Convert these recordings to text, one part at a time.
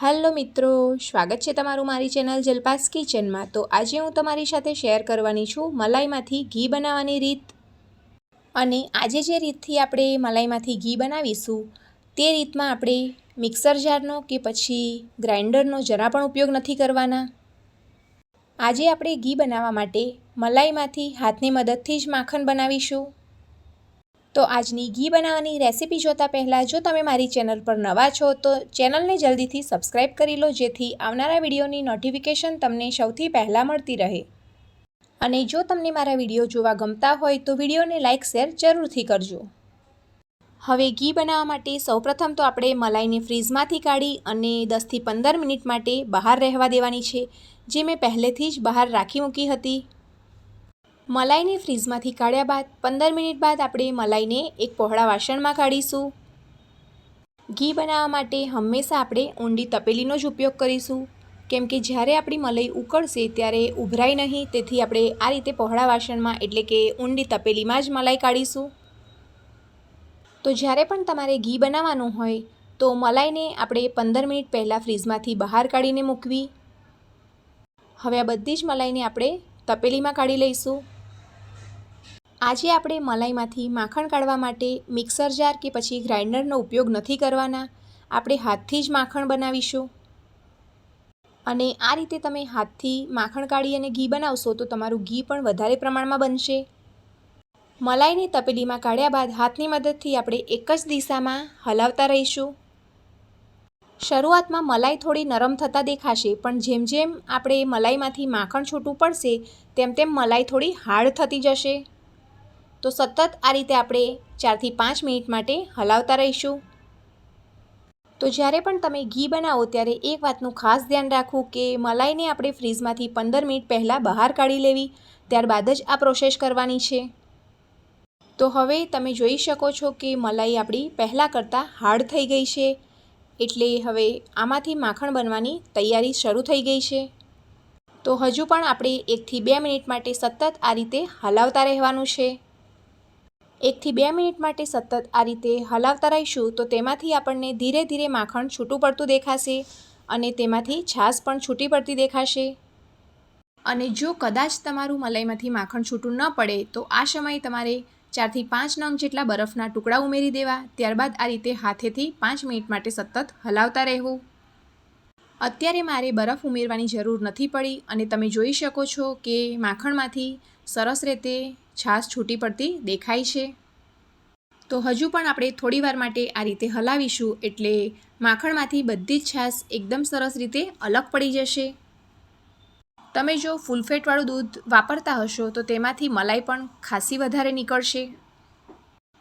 Hello મિત્રો, સ્વાગત છે તમારું મારી ચેનલ જલપાસ કિચનમાં તો આજે હું તમારી સાથે શેર કરવાની છું મલાઈમાંથી ઘી બનાવવાની રીત. અને આજે જે રીતથી આપણે મલાઈમાંથી ઘી બનાવીશું, તે રીતમાં આપણે મિક્સર જારનો કે પછી ગ્રાઇન્ડરનો જરા પણ ઉપયોગ નથી કરવાના. આજે આપણે ઘી બનાવવા માટે મલાઈમાંથી હાથની મદદથી જ માખણ બનાવીશું. તો આજની ઘી બનાવવાની રેસીપી જોતાં પહેલાં જો તમે મારી ચેનલ પર નવા છો, તો ચેનલને જલ્દીથી સબસ્ક્રાઈબ કરી લો, જેથી આવનારા વિડીયોની નોટિફિકેશન તમને સૌથી પહેલાં મળતી રહે. અને જો તમને મારા વીડિયો જોવા ગમતા હોય, તો વિડીયોને લાઇક, શેર જરૂરથી કરજો. હવે ઘી બનાવવા માટે સૌપ્રથમ તો આપણે મલાઈને ફ્રીઝમાંથી કાઢી અને દસથી પંદર મિનિટ માટે બહાર રહેવા દેવાની છે, જે મેં પહેલેથી જ બહાર રાખી મૂકી હતી. મલાઈને ફ્રીઝમાંથી કાઢ્યા બાદ પંદર મિનિટ બાદ આપણે મલાઈને એક પહોળા વાસણમાં કાઢીશું. ઘી બનાવવા માટે હંમેશા આપણે ઊંડી તપેલીનો જ ઉપયોગ કરીશું. કેમ કે જ્યારે આપણી મલાઈ ઉકળશે ત્યારે ઉભરાય નહીં, તેથી આપણે આ રીતે પહોળા વાસણમાં એટલે કે ઊંડી તપેલીમાં જ મલાઈ કાઢીશું. તો જ્યારે પણ તમારે ઘી બનાવવાનું હોય, તો મલાઈને આપણે પંદર મિનિટ પહેલાં ફ્રીઝમાંથી બહાર કાઢીને મૂકવી. હવે આ બધી જ મલાઈને આપણે તપેલીમાં કાઢી લઈશું. આજે આપણે મલાઈમાંથી માખણ કાઢવા માટે મિક્સર જાર કે પછી ગ્રાઇન્ડરનો ઉપયોગ નથી કરવાના. આપણે હાથથી જ માખણ બનાવીશું. અને આ રીતે તમે હાથથી માખણ કાઢી અને ઘી બનાવશો તો તમારું ઘી પણ વધારે પ્રમાણમાં બનશે. મલાઈને તપેલીમાં કાઢ્યા બાદ હાથની મદદથી આપણે એક જ દિશામાં હલાવતા રહીશું. શરૂઆતમાં મલાઈ થોડી નરમ થતાં દેખાશે, પણ જેમ જેમ આપણે મલાઈમાંથી માખણ છૂટું પડશે, તેમ તેમ મલાઈ થોડી હાર્ડ થતી જશે. તો સતત આ રીતે આપણે ચારથી પાંચ મિનિટ માટે હલાવતા રહીશું. તો જ્યારે પણ તમે ઘી બનાવો, ત્યારે એક વાતનું ખાસ ધ્યાન રાખવું કે મલાઈને આપણે ફ્રીઝમાંથી પંદર મિનિટ પહેલાં બહાર કાઢી લેવી, ત્યારબાદ જ આ પ્રોસેસ કરવાની છે. તો હવે તમે જોઈ શકો છો કે મલાઈ આપણી પહેલાં કરતાં હાર્ડ થઈ ગઈ છે. એટલે હવે આમાંથી માખણ બનવાની તૈયારી શરૂ થઈ ગઈ છે. તો હજુ પણ આપણે એકથી બે મિનિટ માટે સતત આ રીતે હલાવતા રહેવાનું છે. એકથી બે મિનિટ માટે સતત આ રીતે હલાવતા રહીશું તો તેમાંથી આપણને ધીરે ધીરે માખણ છૂટું પડતું દેખાશે અને તેમાંથી છાશ પણ છૂટી પડતી દેખાશે. અને જો કદાચ તમારું મલાઈમાંથી માખણ છૂટું ન પડે, તો આ સમયે તમારે ચારથી પાંચ નંગ જેટલા બરફના ટુકડા ઉમેરી દેવા, ત્યારબાદ આ રીતે હાથેથી પાંચ મિનિટ માટે સતત હલાવતા રહેવું. અત્યારે મારે બરફ ઉમેરવાની જરૂર નથી પડી અને તમે જોઈ શકો છો કે માખણમાંથી સરસ રીતે છાશ છૂટી પડતી દેખાય છે. તો હજુ પણ આપણે થોડીવાર માટે આ રીતે હલાવીશું એટલે માખણમાંથી બધી જ છાશ એકદમ સરસ રીતે અલગ પડી જશે. તમે જો ફૂલફેટવાળું દૂધ વાપરતા હશો તો તેમાંથી મલાઈ પણ ખાસી વધારે નીકળશે.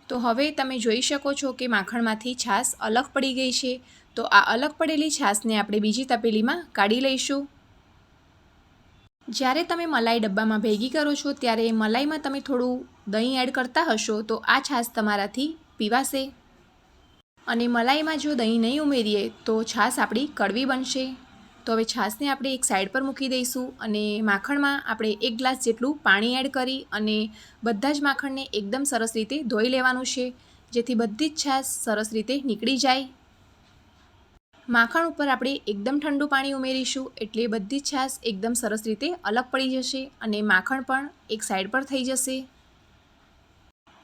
તો હવે તમે જોઈ શકો છો કે માખણમાંથી છાશ અલગ પડી ગઈ છે. તો આ અલગ પડેલી છાશને આપણે બીજી તપેલીમાં કાઢી લઈશું. જ્યારે તમે મલાઈ ડબ્બામાં ભેગી કરો છો, ત્યારે મલાઈમાં તમે થોડું દહીં એડ કરતા હશો, તો આ છાશ તમારાથી પીવાશે. અને મલાઈમાં જો દહીં નહીં ઉમેરીએ, તો છાશ આપણી કડવી બનશે. તો હવે છાશને આપણે એક સાઈડ પર મૂકી દઈશું અને માખણમાં આપણે એક ગ્લાસ જેટલું પાણી એડ કરી અને બધા જ માખણને એકદમ સરસ રીતે ધોઈ લેવાનું છે, જેથી બધી જ છાશ સરસ રીતે નીકળી જાય. માખણ ઉપર આપણે એકદમ ઠંડુ પાણી ઉમેરીશું એટલે બધી જ છાશ એકદમ સરસ રીતે અલગ પડી જશે અને માખણ પણ એક સાઈડ પર થઈ જશે.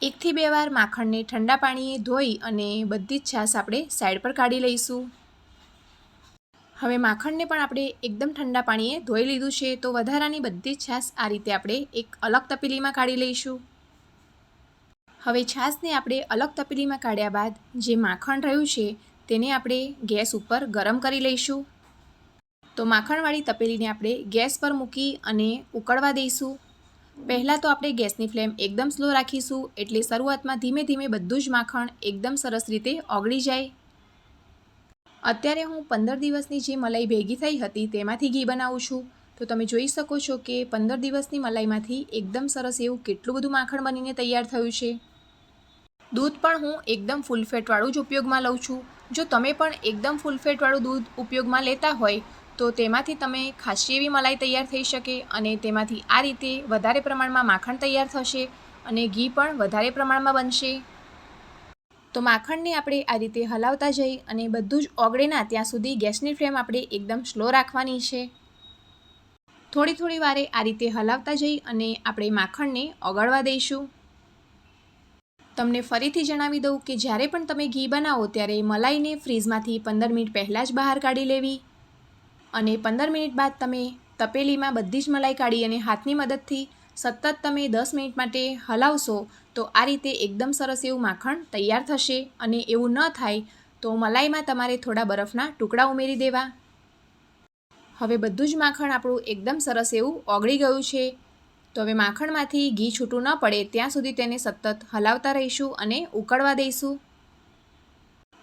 એકથી બે વાર માખણને ઠંડા પાણીએ ધોઈ અને બધી જ છાશ આપણે સાઈડ પર કાઢી લઈશું. હવે માખણને પણ આપણે એકદમ ઠંડા પાણીએ ધોઈ લીધું છે, તો વધારાની બધી છાશ આ રીતે આપણે એક અલગ તપેલીમાં કાઢી લઈશું. હવે છાશને આપણે અલગ તપેલીમાં કાઢ્યા બાદ જે માખણ રહ્યું છે, તેને આપણે ગેસ ઉપર ગરમ કરી લઈશું. તો માખણવાળી તપેલીને આપણે ગેસ પર મૂકી અને ઉકળવા દઈશું. પહેલાં તો આપણે ગેસની ફ્લેમ એકદમ સ્લો રાખીશું, એટલે શરૂઆતમાં ધીમે ધીમે બધું જ માખણ એકદમ સરસ રીતે ઓગળી જાય. અત્યારે હું પંદર દિવસની જે મલાઈ ભેગી થઈ હતી તેમાંથી ઘી બનાવું છું. તો તમે જોઈ શકો છો કે પંદર દિવસની મલાઈમાંથી એકદમ સરસ એવું કેટલું બધું માખણ બનીને તૈયાર થયું છે. દૂધ પણ હું એકદમ ફૂલ ફેટવાળું જ ઉપયોગમાં લઉં છું. જો તમે પણ એકદમ ફૂલ ફેટવાળું દૂધ ઉપયોગમાં લેતા હોય, તો તેમાંથી તમે ખાસી એવી મલાઈ તૈયાર થઈ શકે અને તેમાંથી આ રીતે વધારે પ્રમાણમાં માખણ તૈયાર થશે અને ઘી પણ વધારે પ્રમાણમાં બનશે. તો માખણને આપણે આ રીતે હલાવતા જઈ અને બધું જ ઓગળે ના ત્યાં સુધી ગેસની ફ્લેમ આપણે એકદમ સ્લો રાખવાની છે. થોડી થોડી વારે આ રીતે હલાવતા જઈ અને આપણે માખણને ઓગળવા દઈશું. તમને ફરીથી જણાવી દઉં કે જ્યારે પણ તમે ઘી બનાવો ત્યારે મલાઈને ફ્રીઝમાંથી પંદર મિનિટ પહેલાં જ બહાર કાઢી લેવી. અને પંદર મિનિટ બાદ તમે તપેલીમાં બધી જ મલાઈ કાઢી અને હાથની મદદથી સતત તમે દસ મિનિટ માટે હલાવશો, તો આ રીતે એકદમ સરસ એવું માખણ તૈયાર થશે અને એવું ન થાય તો મલાઈમાં તમારે થોડા બરફના ટુકડા ઉમેરી દેવા. હવે બધું જ માખણ આપણું એકદમ સરસ એવું ઓગળી ગયું છે. તો હવે માખણમાંથી ઘી છૂટું ન પડે, ત્યાં સુધી તેને સતત હલાવતા રહીશું અને ઉકળવા દઈશું.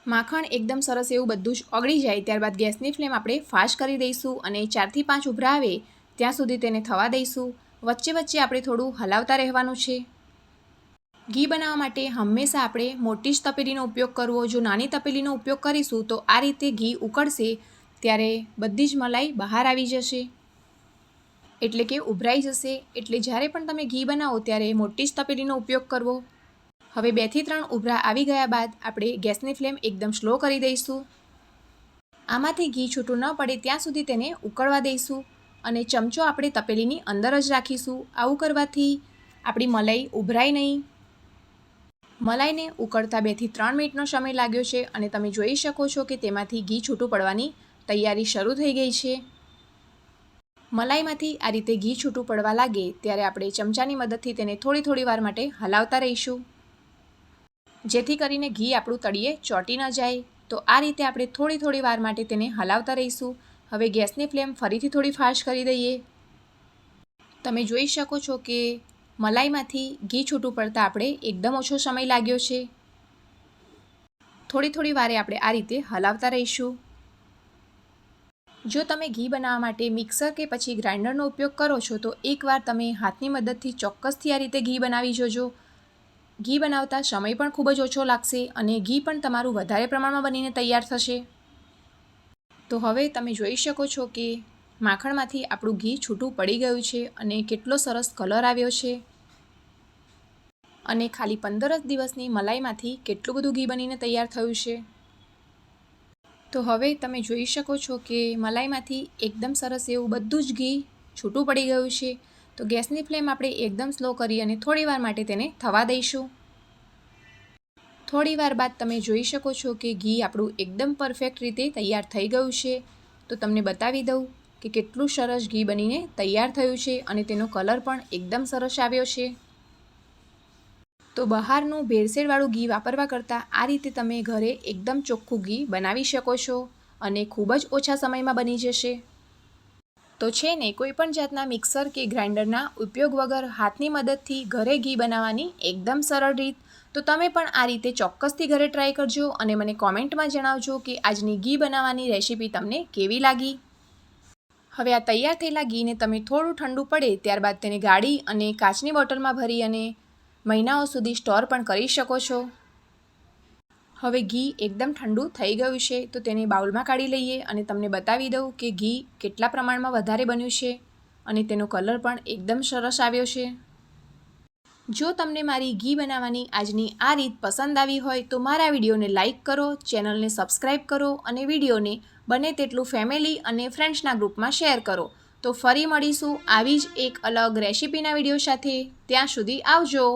માખણ એકદમ સરસ એવું બધું જ ઓગળી જાય, ત્યારબાદ ગેસની ફ્લેમ આપણે ફાસ્ટ કરી દઈશું અને ચારથી પાંચ ઉભરા આવે ત્યાં સુધી તેને થવા દઈશું. વચ્ચે વચ્ચે આપણે થોડું હલાવતા રહેવાનું છે. ઘી બનાવવા માટે હંમેશા આપણે મોટી જ તપેલીનો ઉપયોગ કરવો, જો નાની તપેલીનો ઉપયોગ કરીશું તો આ રીતે ઘી ઉકળશે, ત્યારે બધી જ મલાઈ બહાર આવી જશે. એટલે કે ઉભરાઈ જશે. એટલે જ્યારે પણ તમે ઘી બનાવો ત્યારે મોટી જ તપેલીનો ઉપયોગ કરવો. હવે બેથી ત્રણ ઉભરા આવી ગયા બાદ આપણે ગેસની ફ્લેમ એકદમ સ્લો કરી દઈશું. આમાંથી ઘી છૂટું ન પડે ત્યાં સુધી તેને ઉકળવા દઈશું. અને ચમચો આપણે તપેલીની અંદર જ રાખીશું. આવું કરવાથી આપણી મલાઈ ઉભરાય નહીં. મલાઈને ઉકળતા બેથી ત્રણ મિનિટનો સમય લાગ્યો છે અને તમે જોઈ શકો છો કે તેમાંથી ઘી છૂટું પડવાની તૈયારી શરૂ થઈ ગઈ છે. મલાઈમાંથી આ રીતે ઘી છૂટું પડવા લાગે ત્યારે આપણે ચમચાની મદદથી તેને થોડી થોડી વાર માટે હલાવતા રહીશું. જેથી કરીને ઘી આપણું તળિયે ચોંટી ન જાય. તો આ રીતે આપણે થોડી થોડી વાર માટે તેને હલાવતા રહીશું. હવે ગેસની ફ્લેમ ફરીથી થોડી ફાસ્ટ કરી દઈએ. તમે જોઈ શકો છો કે મલાઈમાંથી ઘી છૂટું પડતાં આપણે એકદમ ઓછો સમય લાગ્યો છે. થોડી થોડી વારે આપણે આ રીતે હલાવતા રહીશું. જો તમે ઘી બનાવવા માટે મિક્સર કે પછી ગ્રાઇન્ડરનો ઉપયોગ કરો છો, તો એકવાર તમે હાથની મદદથી ચોક્કસથી આ રીતે ઘી બનાવી જોજો. ઘી બનાવતા સમય પણ ખૂબ જ ઓછો લાગશે અને ઘી પણ તમારું વધારે પ્રમાણમાં બનીને તૈયાર થશે. તો હવે તમે જોઈ શકો છો કે માખણમાંથી આપણું ઘી છૂટું પડી ગયું છે અને કેટલો સરસ કલર આવ્યો છે. અને ખાલી પંદર જ દિવસની મલાઈમાંથી કેટલું બધું ઘી બનીને તૈયાર થયું છે. તો હવે તમે જોઈ શકો છો કે મલાઈમાંથી એકદમ સરસ એવું બધું જ ઘી છૂટું પડી ગયું છે. તો ગેસની ફ્લેમ આપણે એકદમ સ્લો કરી અને થોડી વાર માટે તેને થવા દઈશું. થોડી વાર બાદ તમે જોઈ શકો છો કે ઘી આપણું એકદમ પરફેક્ટ રીતે તૈયાર થઈ ગયું છે. તો તમને બતાવી દઉં કે કેટલું સરસ ઘી બનીને તૈયાર થયું છે અને તેનો કલર પણ એકદમ સરસ આવ્યો છે. તો બહારનું ભેળસેળવાળું ઘી વાપરવા કરતાં આ રીતે તમે ઘરે એકદમ ચોખ્ખું ઘી બનાવી શકો છો અને ખૂબ જ ઓછા સમયમાં બની જશે. તો છે ને કોઈપણ જાતના મિક્સર કે ગ્રાઇન્ડરના ઉપયોગ વગર હાથની મદદથી ઘરે ઘી બનાવવાની એકદમ સરળ રીત તો તમે પણ આ રીતે ચોક્કસથી ઘરે ટ્રાય કરજો અને મને કોમેન્ટમાં જણાવજો કે આજની ઘી બનાવવાની રેસીપી તમને કેવી લાગી. હવે આ તૈયાર થયેલા ઘીને તમે થોડું ઠંડુ પડે ત્યારબાદ તેને ગાળી અને કાચની બોટલમાં ભરી અને મહિનાઓ સુધી સ્ટોર પણ કરી શકો છો. હવે ઘી એકદમ ઠંડુ થઈ ગયું છે તો તેને બાઉલમાં કાઢી લઈએ અને તમને બતાવી દઉં કે ઘી કેટલા પ્રમાણમાં વધારે બન્યું છે અને તેનો કલર પણ એકદમ સરસ આવ્યો છે. જો તમને મારી ઘી બનાવવાની આજની આ રીત પસંદ આવી હોય તો મારા વિડીયોને લાઇક કરો, ચેનલને સબસ્ક્રાઈબ કરો અને વિડીયોને બને તેટલું ફેમિલી અને ફ્રેન્ડ્સના ગ્રુપમાં શેર કરો. તો ફરી મળીશું આવી જ એક અલગ રેસીપીના વીડિયો સાથે. ત્યાં સુધી આવજો.